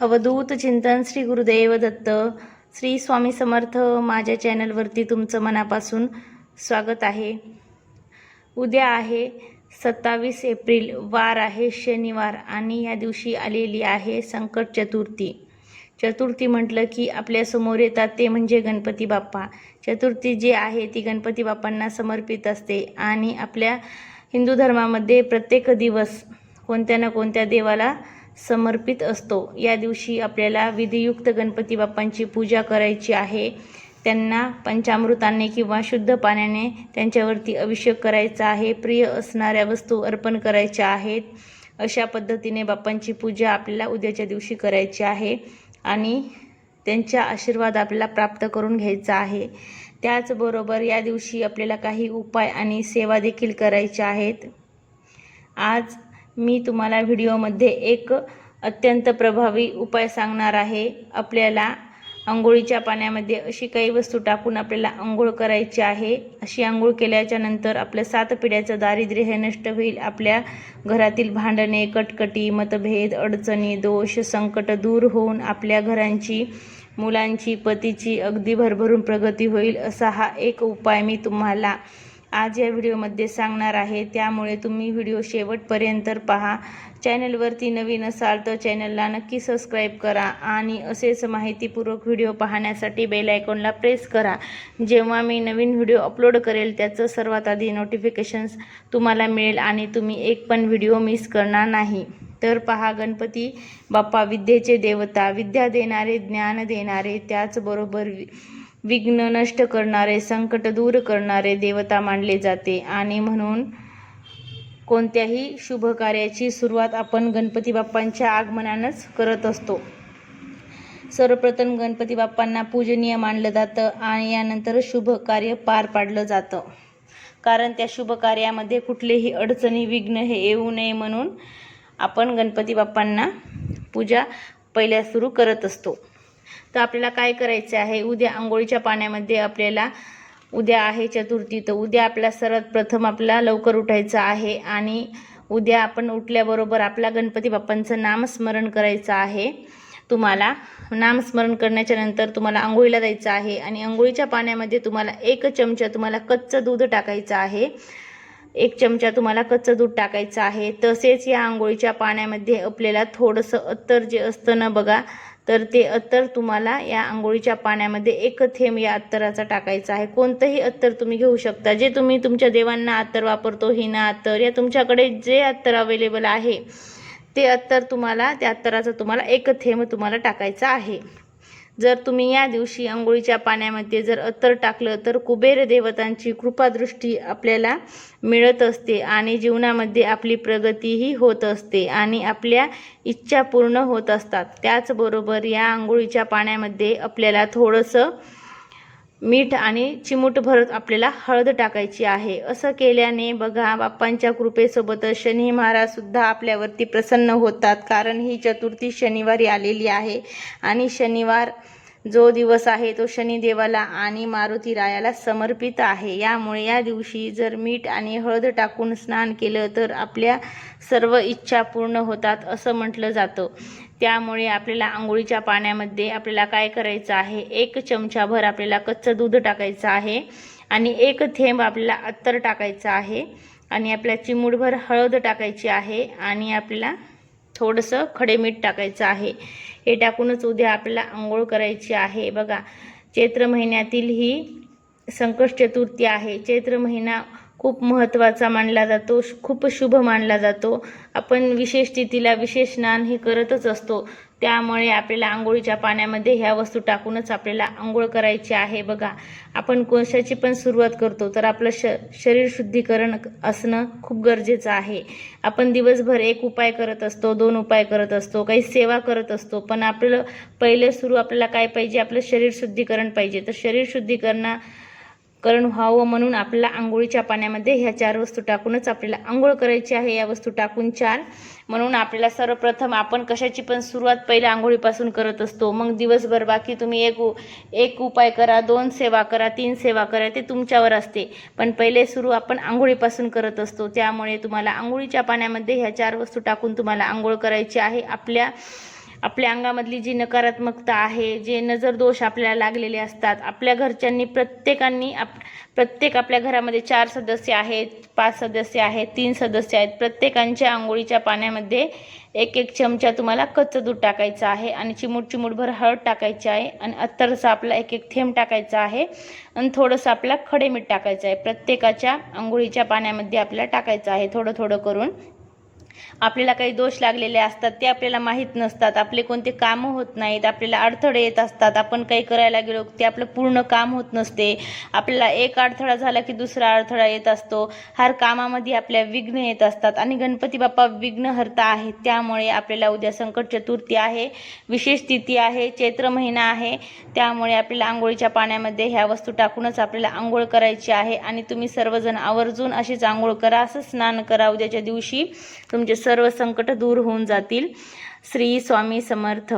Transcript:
अवधूत चिंतन श्री गुरुदेव दत्त. श्री स्वामी समर्थ माझ्या चॅनलवरती तुमचं मनापासून स्वागत आहे. उद्या आहे सत्तावीस एप्रिल वार आहे शनिवार आणि या दिवशी आलेली आहे संकट चतुर्थी. चतुर्थी म्हटलं की आपल्यासमोर येतात ते म्हणजे गणपती बाप्पा. चतुर्थी जी आहे ती गणपती बाप्पांना समर्पित असते आणि आपल्या हिंदू धर्मामध्ये प्रत्येक दिवस कोणत्या ना कोणत्या देवाला समर्पित असतो. या दिवशी आपल्याला विधियुक्त गणपती बाप्पांची पूजा करायची आहे. त्यांना पंचामृताने किंवा शुद्ध पाण्याने त्यांच्यावरती अभिषेक करायचा आहे. प्रिय असणाऱ्या वस्तू अर्पण करायच्या आहेत. अशा पद्धतीने बाप्पांची पूजा आपल्याला उद्याच्या दिवशी करायची आहे आणि त्यांचा आशीर्वाद आपल्याला प्राप्त करून घ्यायचा आहे. त्याचबरोबर या दिवशी आपल्याला काही उपाय आणि सेवा देखील करायच्या आहेत. आज मी तुम्हाला व्हिडिओमध्ये एक अत्यंत प्रभावी उपाय सांगणार आहे. आपल्याला आंघोळीच्या पाण्यामध्ये अशी काही वस्तू टाकून आपल्याला आंघोळ करायची आहे. अशी आंघोळ केल्याच्यानंतर आपलं सात पिढ्याचं दारिद्र्य हे नष्ट होईल. आपल्या घरातील भांडणे कटकटी मतभेद अडचणी दोष संकट दूर होऊन आपल्या घरांची मुलांची पतीची अगदी भरभरून प्रगती होईल असा हा एक उपाय मी तुम्हाला आज या व्हिडिओमध्ये सांगणार आहे. त्यामुळे तुम्ही व्हिडिओ शेवटपर्यंत पहा. चॅनलवरती नवीन असाल तर चॅनलला नक्की सबस्क्राईब करा आणि असेच माहितीपूर्वक व्हिडिओ पाहण्यासाठी बेल आयकॉनला प्रेस करा. जेव्हा मी नवीन व्हिडिओ अपलोड करेल त्याचं सर्वात आधी नोटिफिकेशन्स तुम्हाला मिळेल आणि तुम्ही एक पण व्हिडिओ मिस करणार नाही. तर पहा गणपती बाप्पा विद्येचे देवता विद्या देणारे ज्ञान देणारे त्याचबरोबर वि विघ्न नष्ट करणारे संकट दूर करणारे देवता मानले जाते. आणि म्हणून कोणत्याही शुभ कार्याची सुरुवात आपण गणपती बाप्पांच्या आगमनानंच करत असतो. सर्वप्रथम गणपती बाप्पांना पूजनीय मानलं जातं आणि यानंतर शुभ कार्य पार पाडलं जातं. कारण त्या शुभ कार्यामध्ये कुठलेही अडचणी विघ्न हे येऊ नये म्हणून आपण गणपती बाप्पांना पूजा पहिल्या सुरू करत असतो. तर आपल्याला काय करायचं आहे? उद्या आंघोळीच्या पाण्यामध्ये आपल्याला उद्या आहे चतुर्थी तर उद्या आपल्या सर्वात प्रथम आपला लवकर उठायचं आहे आणि उद्या आपण उठल्याबरोबर आपल्या गणपती बाप्पांचं नामस्मरण करायचं आहे. तुम्हाला नामस्मरण करण्याच्या नंतर तुम्हाला आंघोळीला जायचं आहे आणि आंघोळीच्या पाण्यामध्ये तुम्हाला एक चमचा तुम्हाला कच्चं दूध टाकायचं आहे. एक चमचा तुम्हाला कच्चं दूध टाकायचं आहे. तसेच या आंघोळीच्या पाण्यामध्ये आपल्याला थोडंसं अत्तर जे असतं ना बघा तर ते अत्तर तुम्हाला या आंघोळीच्या पाण्यामध्ये एक थेंब या अत्तराचा टाकायचा आहे. कोणतंही अत्तर तुम्ही घेऊ शकता. जे तुम्ही तुमच्या देवांना अत्तर वापरतो हिना अत्तर या तुमच्याकडे जे अत्तर अवेलेबल आहे ते अत्तर तुम्हाला त्या अत्तराचं तुम्हाला एक थेंब तुम्हाला टाकायचं आहे. जर तुम्ही या दिवशी आंघोळीच्या पाण्यामध्ये जर अत्तर टाकलं तर कुबेर देवतांची कृपादृष्टी आपल्याला मिळत असते आणि जीवनामध्ये आपली प्रगतीही होत असते आणि आपल्या इच्छा पूर्ण होत असतात. त्याचबरोबर या आंघोळीच्या पाण्यामध्ये आपल्याला थोडंसं मीठ आणि चिमूटभर आपल्याला हळद टाकायची आहे. असं केल्याने बघा बाप्पांच्या कृपेसोबतच शनी महाराजसुद्धा आपल्यावरती प्रसन्न होतात कारण ही चतुर्थी शनिवारी आलेली आहे आणि शनिवार जो दिवस आहे तो शनिदेवाला आणि मारुती रायाला समर्पित आहे. यामुळे या दिवशी जर मीठ आणि हळद टाकून स्नान केलं तर आपल्या सर्व इच्छा पूर्ण होतात असं म्हटलं जातं. त्यामुळे आपल्याला आंघोळीच्या पाण्यामध्ये आपल्याला काय करायचं आहे? एक चमचाभर आपल्याला कच्चं दूध टाकायचं आहे आणि एक थेंब आपल्याला अत्तर टाकायचं आहे आणि आपल्याला चिमूटभर हळद टाकायची आहे आणि आपल्याला थोडंसं खडे मीठ टाकायचं आहे. हे टाकूनच उद्या आपल्याला आंघोळ करायची आहे. बघा चैत्र महिन्यातील ही संकट चतुर्थी आहे. चैत्र महिना खूप महत्त्वाचा मानला जातो श- खूप शुभ मानला जातो. आपण विशेष तिथीला विशेष स्नान हे करतच असतो. त्यामुळे आपल्याला आंघोळीच्या पाण्यामध्ये ह्या वस्तू टाकूनच आपल्याला आंघोळ करायची आहे. बघा आपण कोशाची पण सुरुवात करतो तर आपलं श शरीर शुद्धीकरण असणं खूप गरजेचं आहे. आपण दिवसभर एक उपाय करत असतो दोन उपाय करत असतो काही सेवा करत असतो पण आपलं पहिले सुरू आपल्याला काय पाहिजे? आपलं शरीर शुद्धीकरण पाहिजे. तर शरीर शुद्धीकरणा करण व्हावं म्हणून आपल्याला आंघोळीच्या पाण्यामध्ये ह्या चार वस्तू टाकूनच आपल्याला आंघोळ करायची आहे. या वस्तू टाकून चार. म्हणून आपल्याला सर्वप्रथम आपण कशाची पण सुरुवात पहिल्या आंघोळीपासून करत असतो. मग दिवसभर बाकी तुम्ही एक उ- एक उपाय करा दोन सेवा करा तीन सेवा करा ते तुमच्यावर असते. पण पहिले सुरू आपण आंघोळीपासून करत असतो. त्यामुळे तुम्हाला आंघोळीच्या पाण्यामध्ये ह्या चार वस्तू टाकून तुम्हाला आंघोळ करायची आहे. आपल्या आपल्या अंगामधली जी नकारात्मकता आहे जे नजर दोष आपल्याला लागलेले असतात आपल्या घरच्यांनी प्रत्येकांनी आप प्रत्येक आपल्या घरामध्ये चार सदस्य आहेत पाच सदस्य आहेत तीन सदस्य आहेत प्रत्येकांच्या आंघोळीच्या पाण्यामध्ये एक एक चमचा तुम्हाला कच्चं दूध टाकायचं आहे आणि चिमूट चिमूटभर हळद टाकायची आहे आणि अत्तरचा आपला एक एक थेंब टाकायचा आहे आणि थोडंसं आपला खडे मीठ टाकायचं आहे. प्रत्येकाच्या आंघोळीच्या पाण्यामध्ये आपल्याला टाकायचं आहे थोडं थोडं करून. आपल्याला काही दोष लागलेले असतात ते आपल्याला माहीत नसतात. आपले कोणते कामं होत नाहीत आपल्याला अडथळे येत असतात. आपण काही करायला गेलो ते आपलं पूर्ण काम होत नसते. आपल्याला एक अडथळा झाला की दुसरा अडथळा येत असतो. हर कामामध्ये आपल्या विघ्न येत असतात आणि गणपती बाप्पा विघ्नहर्ता आहेत. त्यामुळे आपल्याला उद्या संकट चतुर्थी आहे विशेष तिथी आहे चैत्र महिना आहे. त्यामुळे आपल्याला आंघोळीच्या पाण्यामध्ये ह्या वस्तू टाकूनच आपल्याला आंघोळ करायची आहे. आणि तुम्ही सर्वजण आवर्जून अशीच आंघोळ करा असं स्नान करा. उद्याच्या दिवशी तुमचे सर्व संकट दूर होऊन जातील. श्री स्वामी समर्थ.